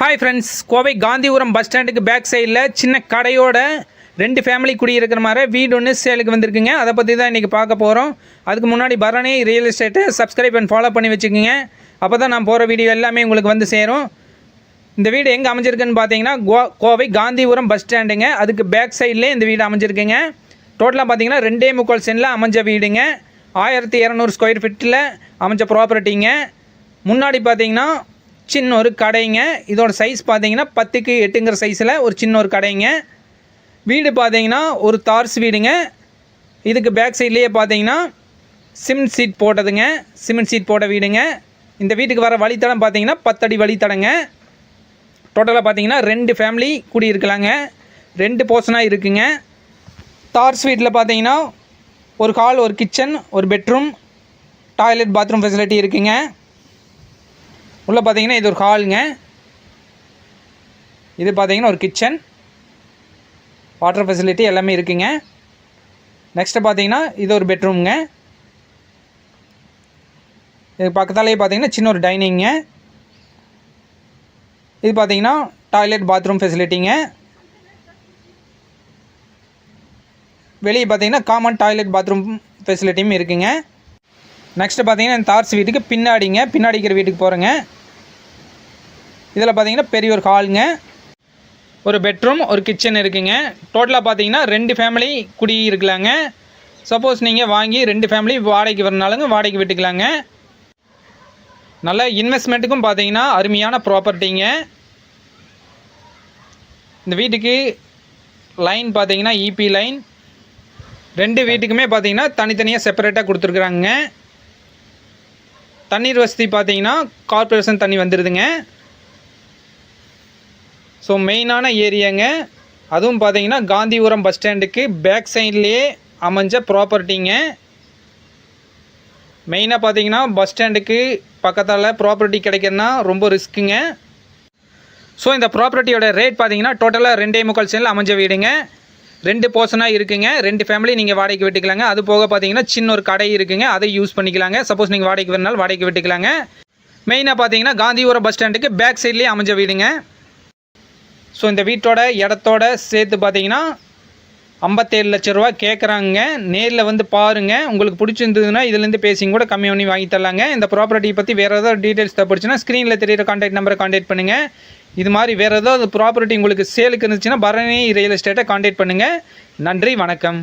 Hi friends Kovai Gandhipuram bus ஸ்டாண்டுக்கு back சைடில் சின்ன கடையோட ரெண்டு ஃபேமிலி குடியிருக்கிற மாதிரி வீடு ஒன்று சேலுக்கு வந்திருக்குங்க. அதை பற்றி தான் இன்றைக்கி பார்க்க போகிறோம் அதுக்கு முன்னாடி பரணி ரியல் எஸ்டேட்டை சப்ஸ்கிரைப் அண்ட் ஃபாலோ பண்ணி வச்சுக்கோங்க. அப்போ தான் நான் போகிற வீடியோ எல்லாமே உங்களுக்கு வந்து சேரும். இந்த வீடு எங்கே அமைஞ்சிருக்குன்னு பார்த்தீங்கன்னா கோ கோவை காந்திபுரம் பஸ் ஸ்டாண்டுங்க அதுக்கு பேக் சைட்லேயே இந்த வீடு அமைஞ்சிருக்குங்க. டோட்டலாக பார்த்தீங்கன்னா ரெண்டே முக்கால் சென்டில் அமைஞ்ச வீடுங்க. ஆயிரத்தி இரநூறு ஸ்கொயர் ஃபீட்டில் அமைஞ்ச ப்ராப்பர்ட்டிங்க முன்னாடி பார்த்தீங்கன்னா சின்ன ஒரு கடைங்க. இதோட சைஸ் பார்த்தீங்கன்னா பத்துக்கு எட்டுங்கிற சைஸில் ஒரு சின்ன ஒரு கடைங்க. வீடு பார்த்தீங்கன்னா ஒரு தார்ஸ் வீடுங்க. இதுக்கு பேக் சைட்லேயே பார்த்தீங்கன்னா சிமெண்ட் சீட் போட்டதுங்க. சிமெண்ட் சீட் போட்ட வீடுங்க. இந்த வீட்டுக்கு வர வழித்தடம் பார்த்தீங்கன்னா பத்தடி வழித்தடங்க. டோட்டலாக பார்த்தீங்கன்னா ரெண்டு ஃபேமிலி குடியிருக்கலாங்க ரெண்டு போர்ஷனாக இருக்குங்க. தார்ஸ் வீட்டில் பார்த்தீங்கன்னா ஒரு ஹால் ஒரு கிச்சன் ஒரு பெட்ரூம் டாய்லெட் பாத்ரூம் ஃபெசிலிட்டி இருக்குங்க. உள்ளே பார்த்தீங்கன்னா இது ஒரு ஹாலுங்க இது பார்த்தீங்கன்னா ஒரு கிச்சன் வாட்டர் ஃபெசிலிட்டி எல்லாமே இருக்குங்க. நெக்ஸ்ட்டு பார்த்தீங்கன்னா இது ஒரு பெட்ரூம்ங்க இது பக்கத்தாலேயே பார்த்தீங்கன்னா சின்ன ஒரு டைனிங்க இது பார்த்தீங்கன்னா டாய்லெட் பாத்ரூம் ஃபெசிலிட்டிங்க வெளியே பார்த்தீங்கன்னா காமன் டாய்லெட் பாத்ரூம் ஃபெசிலிட்டியும் இருக்குங்க. நெக்ஸ்ட்டு பார்த்தீங்கன்னா தார்ஸ் வீட்டுக்கு பின்னாடிங்க. பின்னாடி இருக்கிற வீட்டுக்கு போகிறேங்க இதில் பார்த்தீங்கன்னா பெரிய ஒரு ஹாலுங்க. ஒரு பெட்ரூம் ஒரு கிச்சன் இருக்குங்க. டோட்டலாக பார்த்தீங்கன்னா ரெண்டு ஃபேமிலி குடி இருக்கலாங்க. சப்போஸ் நீங்கள் வாங்கி ரெண்டு ஃபேமிலி வாடகைக்கு வரனாலுங்க வாடகைக்கு விட்டுக்கலாங்க. நல்ல இன்வெஸ்ட்மெண்ட்டுக்கும் பார்த்தீங்கன்னா அருமையான ப்ராப்பர்ட்டிங்க இந்த வீட்டுக்கு லைன் பார்த்தீங்கன்னா இபி லைன் ரெண்டு வீட்டுக்குமே பார்த்தீங்கன்னா தனித்தனியாக செப்பரேட்டாக கொடுத்துருக்குறாங்க. தண்ணீர் வசதி பார்த்தீங்கன்னா கார்ப்பரேஷன் தண்ணி வந்துடுதுங்க ஸோ மெயினான ஏரியாங்க. அதுவும் பார்த்தீங்கன்னா காந்திபுரம் பஸ் ஸ்டாண்டுக்கு பேக் சைட்லேயே அமைஞ்ச ப்ராப்பர்ட்டிங்க மெயினாக பார்த்தீங்கன்னா பஸ் ஸ்டாண்டுக்கு பக்கத்தால் ப்ராப்பர்ட்டி கிடைக்கிறதுனா ரொம்ப ரிஸ்க்குங்க ஸோ இந்த ப்ராப்பர்ட்டியோட ரேட் பார்த்தீங்கன்னா டோட்டலாக ரெண்டே முக்கால் சென்டில் அமைஞ்ச வீடுங்க. ரெண்டு போர்ஷனாக இருக்குங்க. ரெண்டு ஃபேமிலி நீங்கள் வாடகைக்கு விட்டுக்கலாங்க. அது போக பார்த்தீங்கன்னா சின்ன ஒரு கடை இருக்குங்க. அதை யூஸ் பண்ணிக்கலாங்க. சப்போஸ் நீங்கள் வாடகைக்கு வேணாலும் வாடகைக்கு விட்டுக்கலாங்க. மெயினாக பார்த்தீங்கன்னா காந்திபுரம் பஸ் ஸ்டாண்டுக்கு பேக் சைட்லேயே அமைஞ்ச வீடுங்க. ஸோ இந்த வீட்டோட இடத்தோட சேர்த்து பார்த்தீங்கன்னா ஐம்பத்தேழு லட்ச ரூபா கேட்குறாங்க நேரில் வந்து பாருங்கள் உங்களுக்கு பிடிச்சிருந்ததுன்னா இதுலேருந்து பேசிங்க கூட கம்மி பண்ணி வாங்கி தரலாங்க. இந்த ப்ராப்பர்ட்டி பற்றி வேறு ஏதாவது டீட்டெயில்ஸ் தேவைப்படுச்சுன்னா ஸ்க்ரீனில் தெரியிற காண்டாக்ட் நம்பரை காண்டாக்ட் பண்ணுங்கள் இது மாதிரி வேறு ஏதாவது ப்ராப்பர்ட்டி உங்களுக்கு சேலுக்கு இருந்துச்சுன்னா பரணி ரியல் எஸ்டேட்டை காண்டாக்ட் பண்ணுங்கள் நன்றி வணக்கம்.